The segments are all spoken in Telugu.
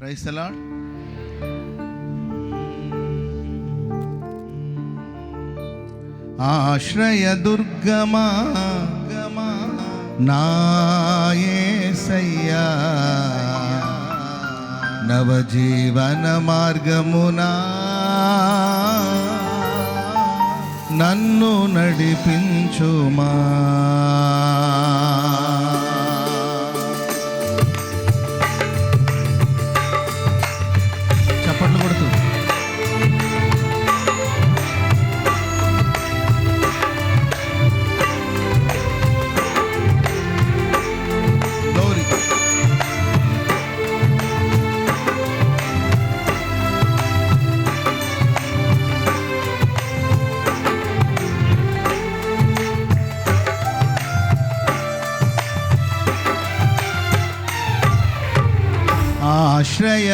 ప్రైసలా ఆశ్రయ దుర్గమా గమ నాయే సయ్యా నవజీవన మార్గమునా. నన్ను నడిపించుమా.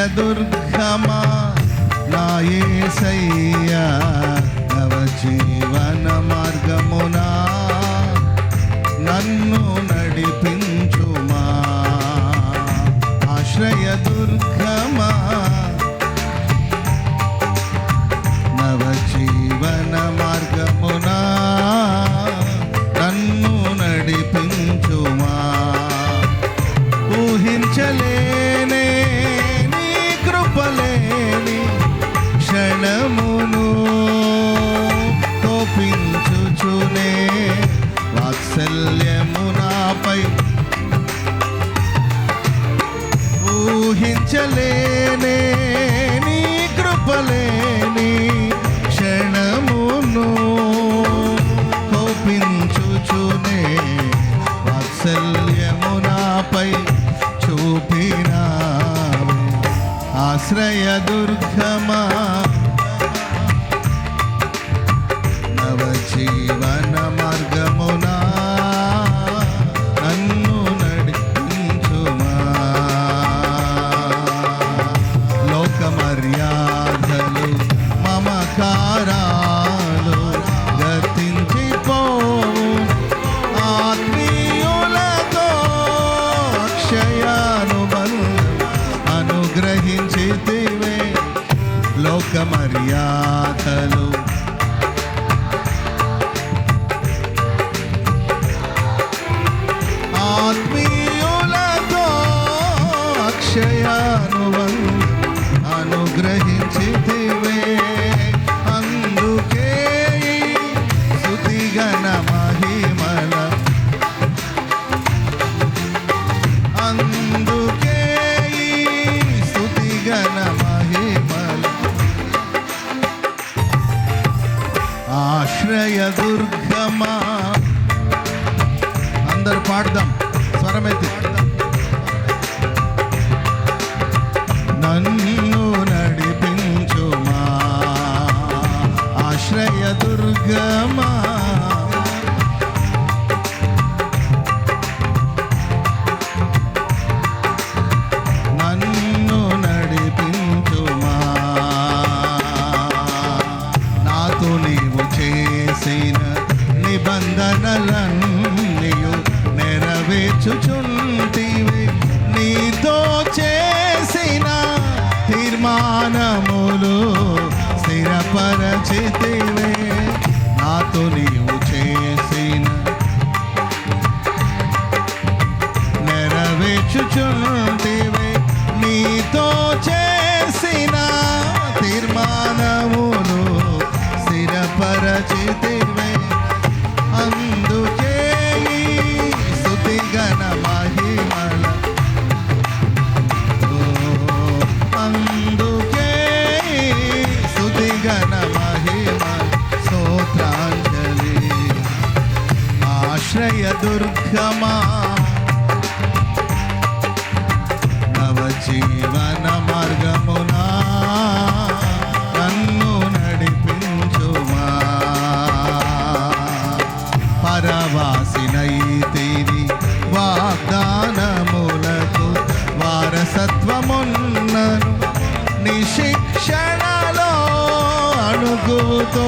దుర్గమా నా ఏసయ్యా. Brasil. అందరూ పాడదాం. స్వరమెత్తి నన్ను నడిపించుమా. ఆశ్రయ దుర్గమా. వంటివి నీతో చేసిన తీర్మానములు స్థిరపరచితివే. నాతో నీవు చేసిన నెరవేర్చుచున్నా దుర్గమా. నవజీవన మార్గమునా నన్ను నడిపించుమా పరవాసినైతేని వాగ్దానములకు వారసత్వమున్నను. నిశిక్షణలో అణుగుతో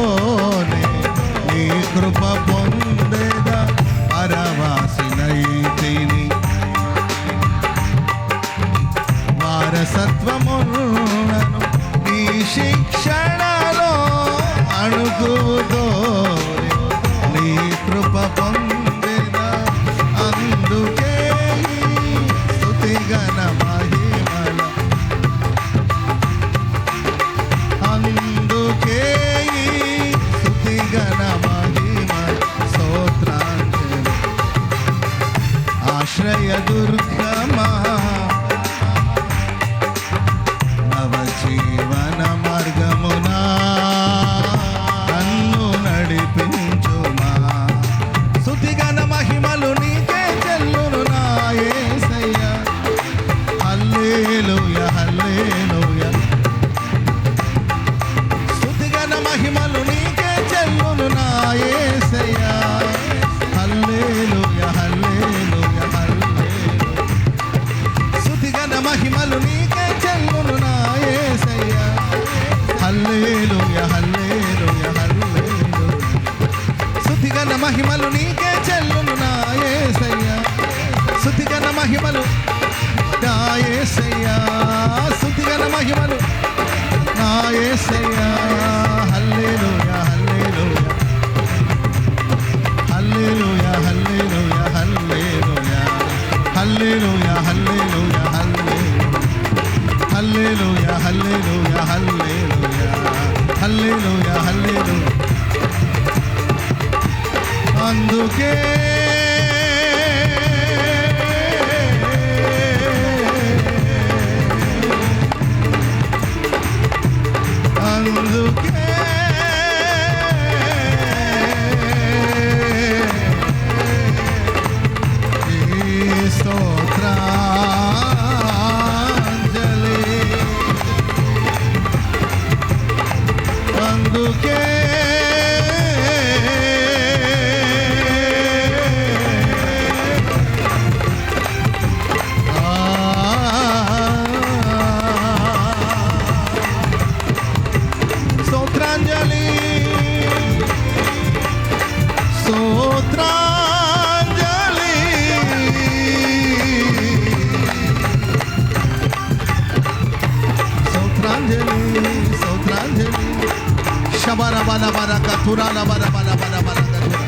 la baraka tura la bara bara bara baraka tura.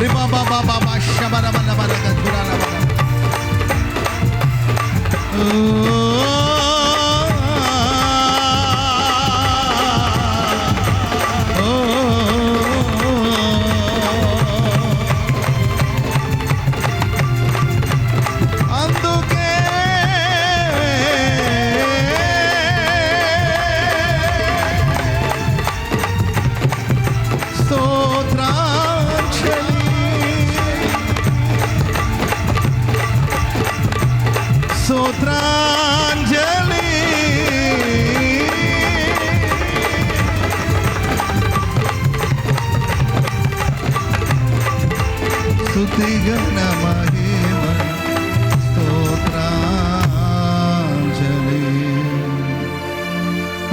Riba ba ba ba ba shabara bara baraka tura la bara. Oh.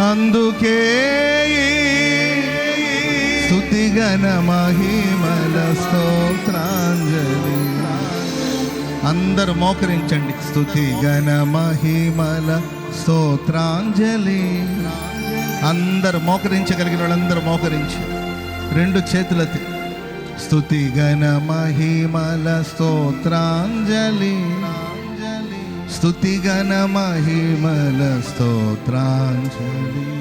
అందుకే స్తుతిగణ మహిమల స్తోత్రాంజలి. అందరు మోకరించండి. స్తుతి గణ మహిమల స్తోత్రాంజలి. అందరు మోకరించగలిగిన వాళ్ళందరూ మోకరించి రెండు చేతులతి స్తుతి గణ మహిమల స్తోత్రాంజలి. స్థుతిగణ మహిమల స్తోత్రాంజలి.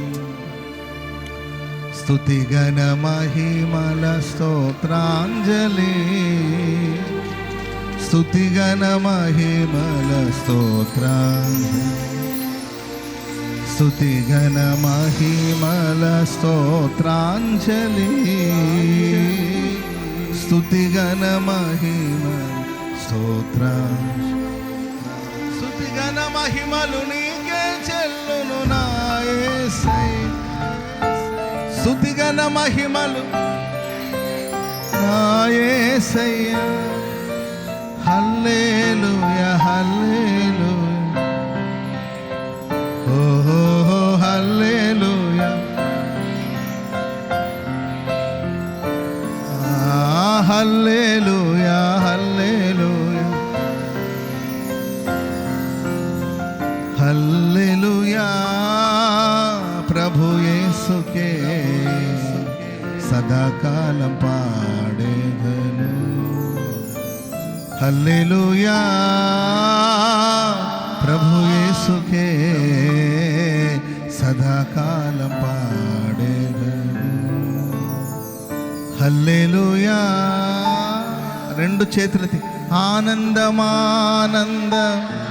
స్థుతిగణ మహిమల స్తోత్రాంజలి. స్థుతిగణ మహిమల స్తోత్రాంజలి. స్థుతిగణ మహిమల స్తోత్రాంజలి. స్థుతిగణ మహిమ స్తోత్రాంజలి. మహిమలు నీకే చెల్లును నాయసై సుతిగన మహిమలు నాయసయ్య హల్లేలుయ హల్లే సదాకాలం పాడేదను. హల్లెలూయా. ప్రభు యేసుకే సదాకాలం పాడేదను. హల్లెలూయా. రెండు చేతులకి ఆనందమానందం.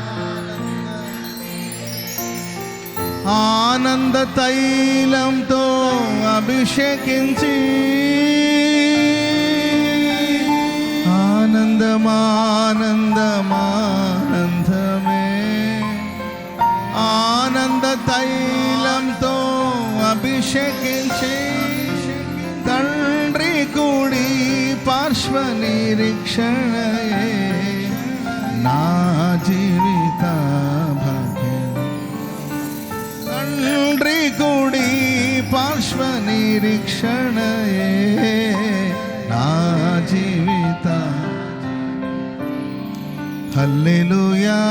ఆనంద తైలంతో అభిషేకించి ఆనందమానందమానందమే ఆనంద తైలంతో అభిషేకించి తండ్రి కుడి పార్శ్వ నిరీక్షణయే నిరీక్షణయే నా జీవిత. హల్లెలూయా.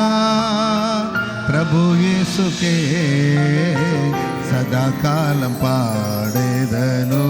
ప్రభు యేసుకే సదాకాలం పాడేదను.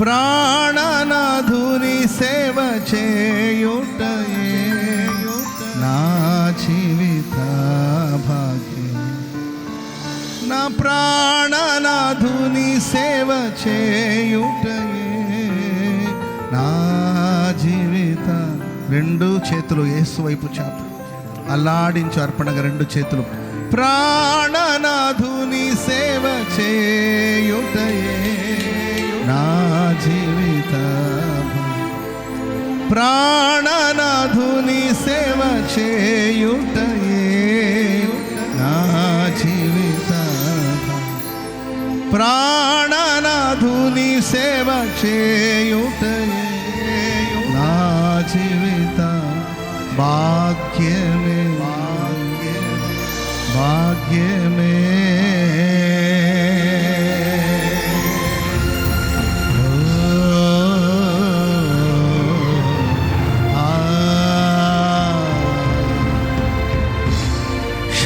ప్రాణనాధుని సేవ చేయుటయే నా జీవిత భాగ్యం. నా ప్రాణనాధుని సేవ చేయుటయే నా జీవిత రెండు చేతులు ఏసు వైపు చాపు. అల్లాడించు అర్పణగా రెండు చేతులు. ప్రాణనాధుని సేవ చేయుటయే జీవిత ప్రాణనాథుని సేవ చేయుటయే నా జీవిత ప్రాణనాథుని సేవ చేయుటయే నా జీవిత బా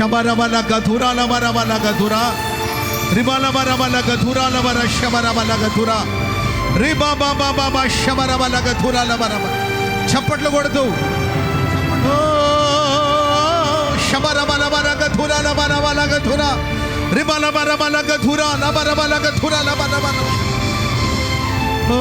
శబరబల గధురాల వరబల గధుర రిబల వరబల గధురాల వర శబరబల గధుర రిబా బాబా బాబా శబరబల గధురాల వరబ చప్పట్లు కొడుతూ ఓ శబరబల వర గధురాల వరబల గధుర రిబల వరబల గధుర లబరబల గధుర లబరబల ఓ